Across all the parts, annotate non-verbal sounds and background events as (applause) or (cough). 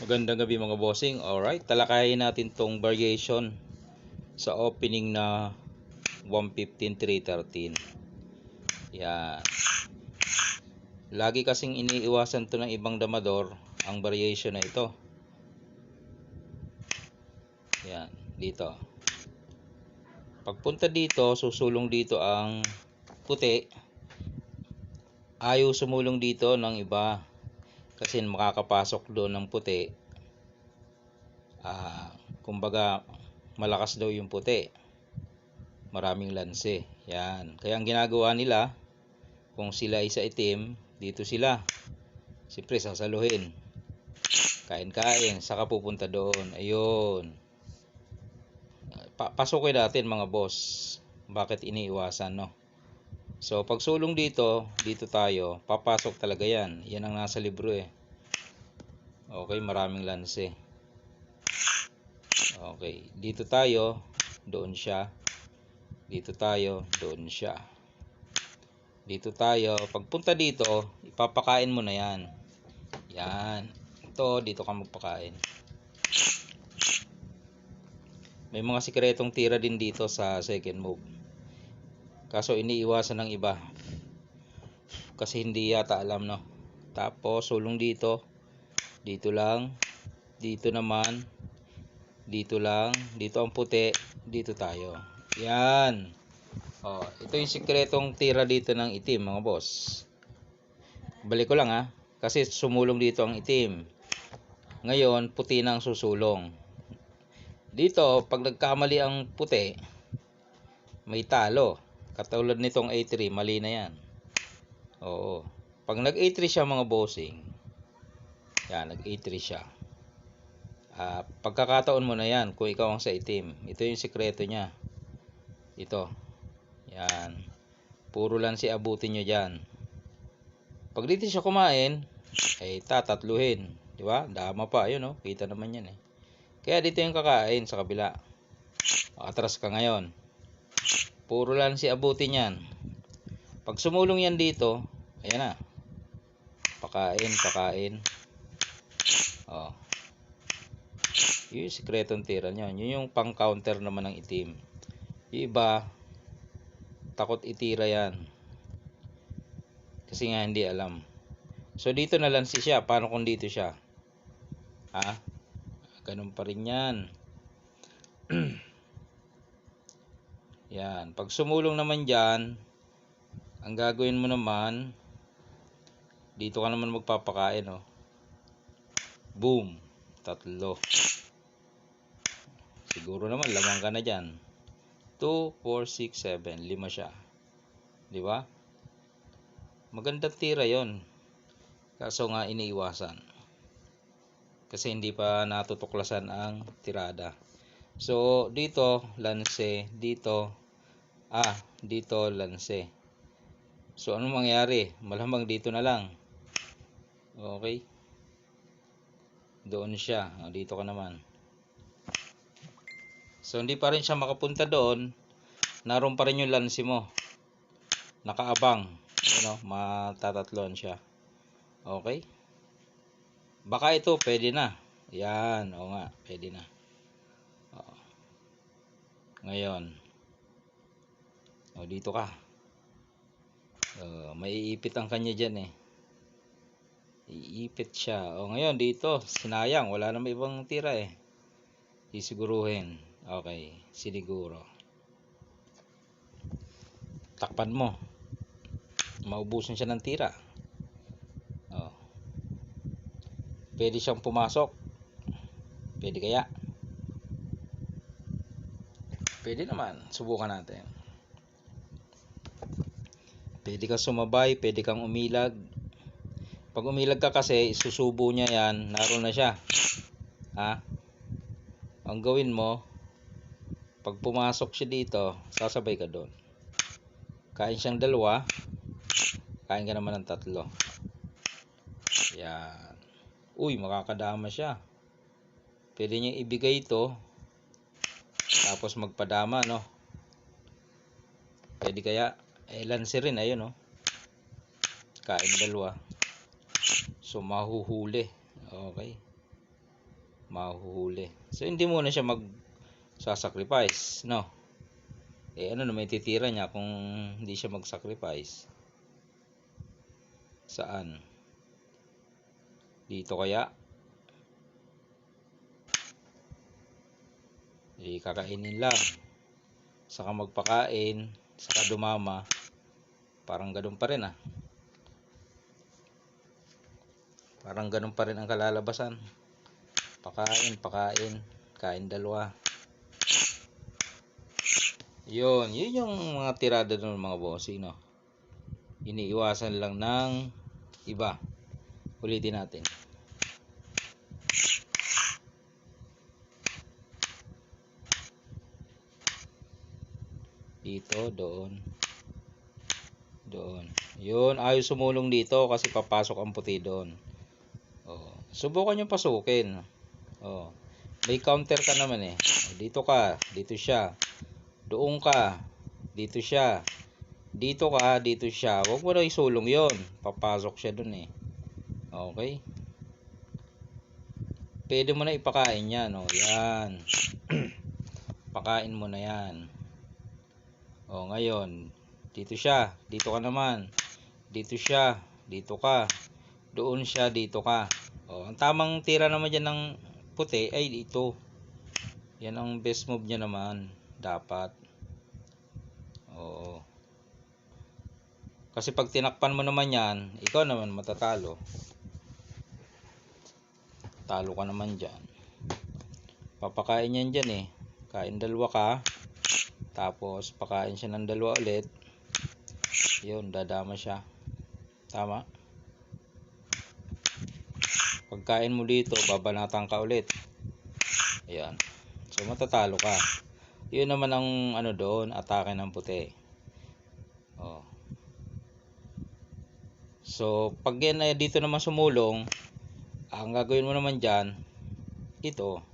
Magandang gabi mga bossing. Alright, talakayin natin tong variation sa opening na 115-313. Yan. Lagi kasing iniiwasan to ng ibang damador ang variation na ito. Yan, dito. Pagpunta dito, susulong dito ang puti. Ayaw sumulong dito ng iba kasi makakapasok doon ng puti ah kumbaga malakas daw yung puti. Maraming lanse yan. Kaya ang ginagawa nila kung sila isa itim dito sila. Siyempre sasaluhin. Kain-kain saka pupunta doon. Ayun. Pa pasukin natin mga boss bakit iniiwasan no So, pag sulong dito, dito tayo, papasok talaga yan. Yan ang nasa libro eh. Okay, maraming lanse. Okay, dito tayo, doon siya. Dito tayo, doon siya. Dito tayo, pagpunta dito, ipapakain mo na yan. Yan. Ito, dito ka magpakain. May mga sikretong tira din dito sa second move. Kaso iniiwasan ng iba. Kasi hindi yata alam no. Tapos sulong dito. Dito lang. Dito naman. Dito lang. Dito ang puti. Dito tayo. Yan. Oh, ito yung sikretong tira dito ng itim mga boss. Balik ko lang ha. Kasi sumulong dito ang itim. Ngayon, puti na ang susulong. Dito, pag nagkamali ang puti, may talo. Katulad nitong A3, mali na yan. Oo. Pag nag-A3 siya mga bossing, yan, nag-A3 siya. Uh, pagkakataon mo na yan kung ikaw ang sa itim. Ito yung sikreto niya. Ito. Yan. Puro lang si abutin nyo dyan. Pag dito siya kumain, ay tatatluhin. Di ba? Dama pa. Yun, no? Kita naman yan, eh. Kaya dito yung kakain sa kabila. Atras ka ngayon. Puro lang si abutin yan. Pag sumulong yan dito, ayan na. Pakain, pakain. Oh. Yun yung sikretong tira niya. Yun yung pang counter naman ng itim. Yung iba, takot itira yan. Kasi nga hindi alam. So dito na lang si siya. Paano kung dito siya? Ha? Ganun pa rin yan. (clears throat) Yan. Pag sumulong naman dyan, ang gagawin mo naman, dito ka naman magpapakain, oh. Boom. Tatlo. Siguro naman, lamang ka na dyan. 2, 4, 6, 7. Lima siya. Di ba? Magandang tira yon Kaso nga iniiwasan. Kasi hindi pa natutuklasan ang tirada. So, dito, lanse. Dito, Ah, dito lanse. So, anong mangyari? Malamang dito na lang. Okay. Doon siya. O, dito ka naman. So, hindi pa rin siya makapunta doon. Naroon pa rin yung lanse mo. Nakaabang. Ano, matatatlon siya. Okay. Baka ito, pwede na. Yan. O nga, pwede na. O. Ngayon. O, dito ka. Uh, maiipit ang kanya dyan eh. Iipit siya. O, ngayon dito, sinayang. Wala namang ibang tira eh. Sisiguruhin. Okay, siniguro. Takpan mo. Maubusan siya ng tira. O. Pwede siyang pumasok. Pwede kaya? Pwede naman. Subukan natin. Pwede kang sumabay, pwede kang umilag. Pag umilag ka kasi, susubo niya yan, naroon na siya. Ha? Ang gawin mo, pag pumasok siya dito, sasabay ka doon. Kain siyang dalawa, kain ka naman ng tatlo. Yan. Uy, makakadama siya. Pwede niya ibigay ito, tapos magpadama, no? Pwede kaya eh, lansi rin, ayun oh. Kain dalawa. So, mahuhuli. Okay. mahuhuli. So, hindi muna siya mag sacrifice, no? Eh, ano na may titira niya kung hindi siya mag-sacrifice? Saan? Dito kaya? Eh, kakainin lang. Saka magpakain, saka dumama. Parang ganun pa rin ah. Parang ganun pa rin ang kalalabasan. Pakain, pakain, kain dalawa. Yun, yun yung mga tirada ng mga bossing, no? Iniiwasan lang ng iba. Ulitin natin. Dito, doon. Doon. Yun, ayaw sumulong dito kasi papasok ang puti doon. Oh. Subukan yung pasukin. Oh. May counter ka naman eh. Dito ka, dito siya. Doon ka, dito siya. Dito ka, dito siya. Huwag mo na isulong yon. Papasok siya doon eh. Okay? Pwede mo na ipakain yan. Oh, yan. (clears throat) Pakain mo na yan. Oh, ngayon, dito siya, dito ka naman. Dito siya, dito ka. Doon siya, dito ka. Oh, ang tamang tira naman diyan ng puti ay dito. Yan ang best move niya naman dapat. Oo. Kasi pag tinakpan mo naman yan, ikaw naman matatalo. Talo ka naman dyan. Papakain yan dyan eh. Kain dalawa ka. Tapos, pakain siya ng dalawa ulit. Yun, dadama siya. Tama? Pagkain mo dito, babanatan ka ulit. Ayan. So, matatalo ka. Yun naman ang ano doon, atake ng puti. Oh. So, pag yan ay dito naman sumulong, ang gagawin mo naman dyan, ito,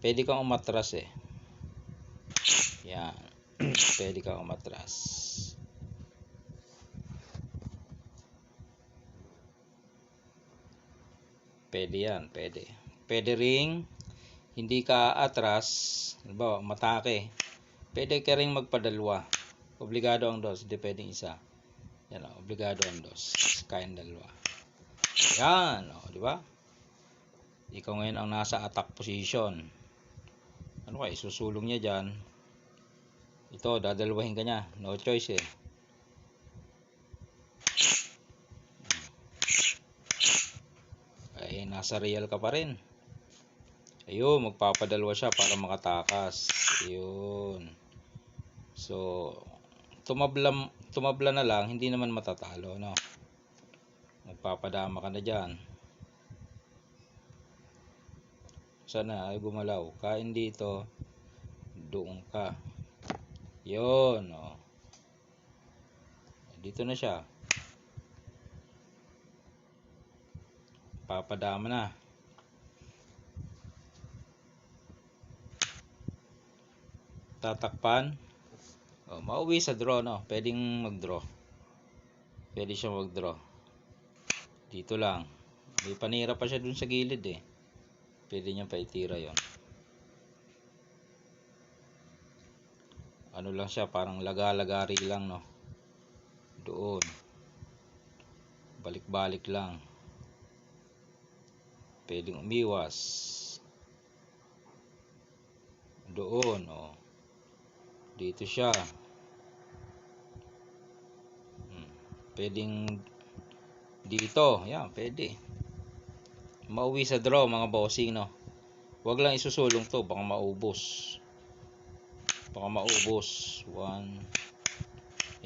pwede kang umatras eh. Pwede kang umatras. Pwede yan, pwede. Pwede ring hindi ka atras, halimbawa matake. Pwede ka ring magpadalwa. Obligado ang dos, hindi pwedeng isa. Yan o, obligado ang dos. Kain dalawa. Yan, o, di ba? Ikaw ngayon ang nasa attack position. Ano kaya, susulong niya dyan. Ito, dadalwahin ka niya. No choice eh. Ay, nasa real ka pa rin. Ayun, magpapadalwa siya para makatakas. Ayun. So, tumabla, tumabla na lang, hindi naman matatalo, no? Magpapadama ka na dyan. Sana ay gumalaw. Kain dito. Doon ka. Yun, oh. Dito na siya. Papadama na. Tatakpan. Oh, mauwi sa draw, no? Pwedeng mag-draw. Pwede siya mag-draw. Dito lang. May panira pa siya dun sa gilid, eh. Pwede niya pa itira yon. Ano lang siya, parang laga-lagari lang, no? Doon. Balik-balik lang. Pwedeng umiwas. Doon, oh. Dito siya. Hmm. Pwedeng dito. Yan, pwede. Mauwi sa draw, mga bossing, no? Huwag lang isusulong to, baka maubos. Baka maubos. One.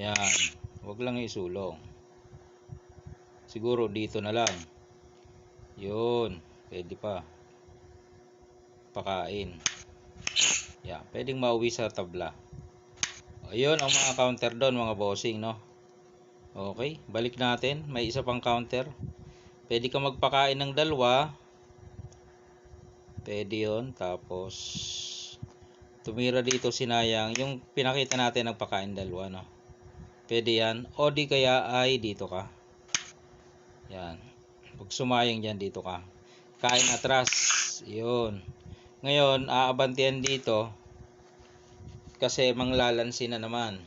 Yan. Huwag lang isulong. Siguro dito na lang. Yun. Pwede pa. Pakain. Yan. Pwedeng mauwi sa tabla. Ayun ang mga counter doon mga bossing no. Okay, balik natin. May isa pang counter. Pwede ka magpakain ng dalawa. Pwede yun. Tapos tumira dito sinayang. Yung pinakita natin nagpakain dalawa no. Pwede yan. O di kaya ay dito ka. Yan. Pag sumayang dyan dito ka. kain atras. Yun. Ngayon, aabantihan dito kasi manglalansi na naman.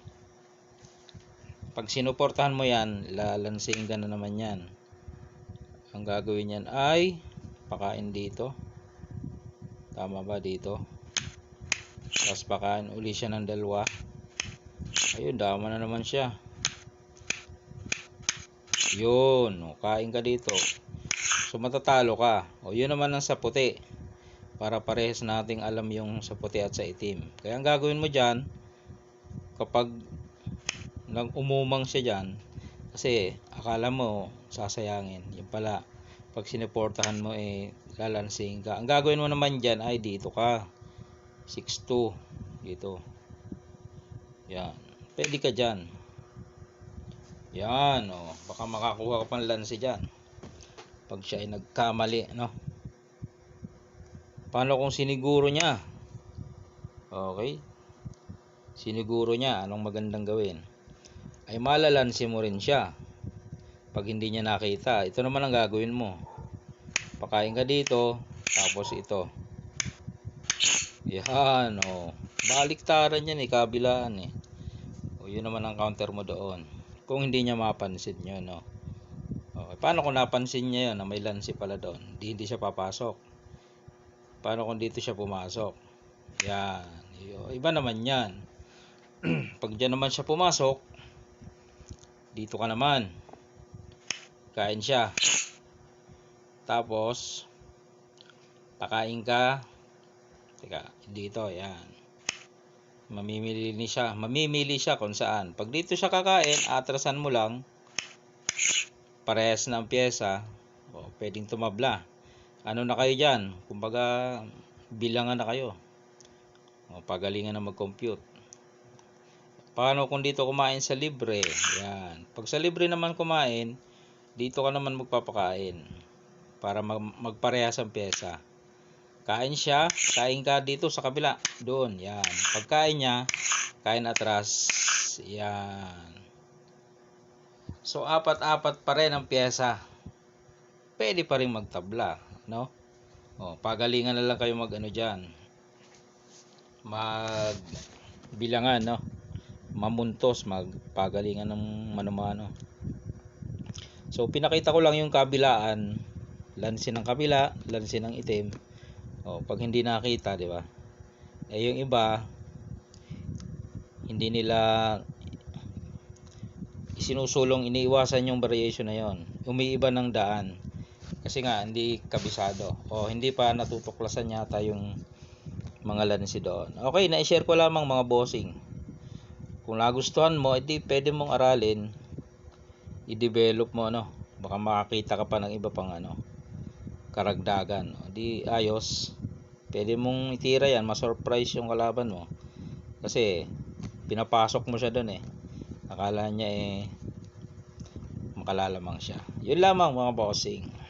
Pag sinuportahan mo yan, lalansing ka na naman yan. Ang gagawin yan ay pakain dito. Tama ba dito? Tapos uli siya ng dalawa. Ayun, dama na naman siya. Yun, o, kain ka dito. So matatalo ka. O yun naman ang sa puti. Para parehas nating alam yung sa puti at sa itim. Kaya ang gagawin mo dyan, kapag nang umumang siya dyan, kasi akala mo sasayangin. Yung pala, pag sinuportahan mo eh lalansing ka. Ang gagawin mo naman dyan ay dito ka. 6-2. Dito. Yan. Pwede ka dyan. Yan, oh. Baka makakuha ka pang lansi dyan. Pag siya ay nagkamali, no? Paano kung siniguro niya? Okay. Siniguro niya, anong magandang gawin? Ay malalansi mo rin siya. Pag hindi niya nakita, ito naman ang gagawin mo. Pakain ka dito, tapos ito. Yan, oh. Baliktaran yan eh, kabilaan eh. O, yun naman ang counter mo doon. Kung hindi niya mapansin nyo, no. Okay. Paano kung napansin niya yun na may lansi pala doon? Di, hindi siya papasok. Paano kung dito siya pumasok? Yan. Iba naman yan. (clears throat) Pag dyan naman siya pumasok, dito ka naman. Kain siya. Tapos, pakain ka. Teka, dito, yan. Mamimili ni siya. Mamimili siya kung saan. Pag dito siya kakain, atrasan mo lang. Parehas na ang pyesa. O, pwedeng tumabla. Ano na kayo dyan? Kumbaga, bilangan na kayo. O, pagalingan na mag-compute. Paano kung dito kumain sa libre? Yan. Pag sa libre naman kumain, dito ka naman magpapakain. Para mag- magparehas ang pyesa. Kain siya, kain ka dito sa kabila. Doon, yan. Pagkain niya, kain atras. Yan. So, apat-apat pa rin ang pyesa. Pwede pa rin magtabla, no? O, pagalingan na lang kayo mag ano dyan. Mag bilangan, no? Mamuntos, magpagalingan ng mano-mano. So, pinakita ko lang yung kabilaan. Lansi ng kabila, lansi ng itim. O, pag hindi nakita, di ba? Eh, yung iba, hindi nila sinusulong iniiwasan yung variation na yon. Umiiba ng daan. Kasi nga, hindi kabisado. O, hindi pa natutuklasan yata yung mga lansi doon. Okay, na-share ko lamang mga bossing. Kung nagustuhan mo, edi pwede mong aralin, i-develop mo, ano, baka makakita ka pa ng iba pang, ano, karagdagan. Di ayos. Pwede mong itira yan, ma-surprise yung kalaban mo. Kasi, pinapasok mo siya doon eh. Akala niya eh, makalalamang siya. Yun lamang mga bossing.